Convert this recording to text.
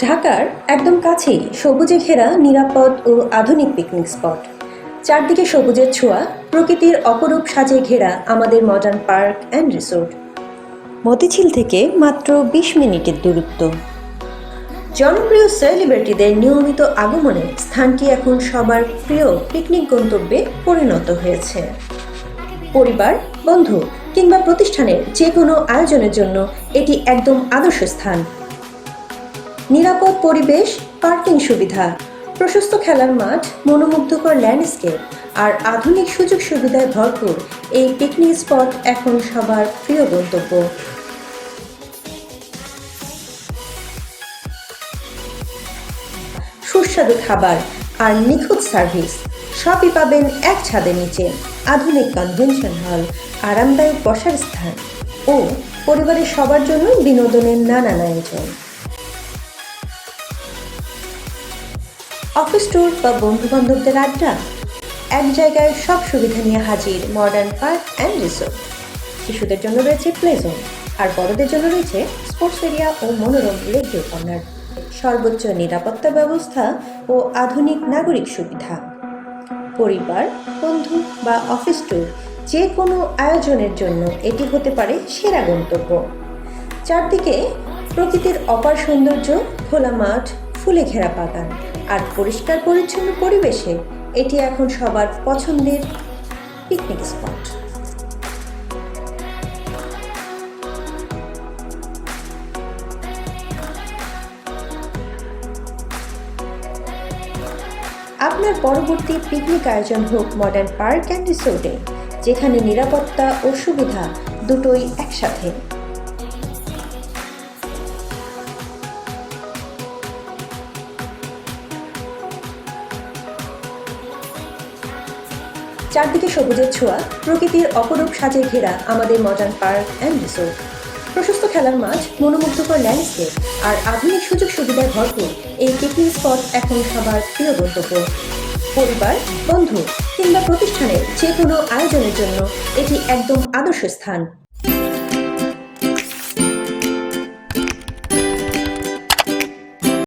ঢাকার একদম কাছেই সবুজে ঘেরা নিরাপদ ও আধুনিক পিকনিক স্পট চারদিকে সবুজের ছোঁয়া, প্রকৃতির অপরূপ সাজে ঘেরা আমাদের modern park and resort Motijheel থেকে মাত্র বিশ মিনিটের দূরত্ব। জনপ্রিয় সেলিব্রিটিদের নিয়মিত আগমনে স্থানটি এখন সবার প্রিয় পিকনিক গন্তব্যে পরিণত হয়েছে। পরিবার, বন্ধু কিংবা প্রতিষ্ঠানের যে কোনো আয়োজনের জন্য এটি একদম আদর্শ স্থান। নিরাপদ পরিবেশ, পার্কিং সুবিধা, প্রশস্ত খেলার মাঠ, মনোমুগ্ধকর ল্যান্ডস্কেপ আর আধুনিক সুযোগ সুবিধায় ভরপুর এই পিকনিক স্পট এখন সবার প্রিয় গন্তব্য। সুস্বাদু খাবার আর নিখুঁত সার্ভিস সবই পাবেন এক ছাদের নিচে, আধুনিক কনভেনশন হল আরামদায়ক বসার স্থান ও পরিবারের সবার জন্য বিনোদনের নানান আয়োজন। অফিস ট্যুর বা বন্ধু বান্ধবদের আড্ডা, এক জায়গায় সব সুবিধা নিয়ে হাজির মডার্ন পার্ক অ্যান্ড রিসোর্ট শিশুদের জন্য রয়েছে প্লে জোন আর বড়দের জন্য রয়েছে স্পোর্টস এরিয়া ও মনোরম ভিউ কর্নার সর্বোচ্চ নিরাপত্তা ব্যবস্থা ও আধুনিক নাগরিক সুবিধা। পরিবার, বন্ধু বা অফিস ট্যুর যে কোনো আয়োজনের জন্য এটি হতে পারে সেরা গন্তব্য। চারদিকে প্রকৃতির অপার সৌন্দর্য, খোলা মাঠ ফুলে ঘেরা বাগান আর পরিষ্কার পরিচ্ছন্ন পরিবেশে এটি এখন সবার পছন্দের পিকনিক স্পট আপনার পরবর্তী পিকনিক আয়োজন হোক মডার্ন পার্ক অ্যান্ড রিসোর্টে যেখানে নিরাপত্তা ও সুবিধা দুটোই একসাথে। চারদিকে সবুজের ছোঁয়া, প্রকৃতির অপরূপ সাজে ঘেরা আমাদের মডার্ন পার্ক অ্যান্ড রিসোর্ট প্রশস্ত খেলার মাঠ, মনোমুগ্ধকর ল্যান্ডস্কেপ আর আধুনিক সুযোগ সুবিধায় ভরপুর এই পিকনিক স্পট এখন সবার প্রিয় গন্তব্য। পরিবার, বন্ধু কিংবা প্রতিষ্ঠানের যে কোনো আয়োজনের জন্য এটি একদম আদর্শ স্থান।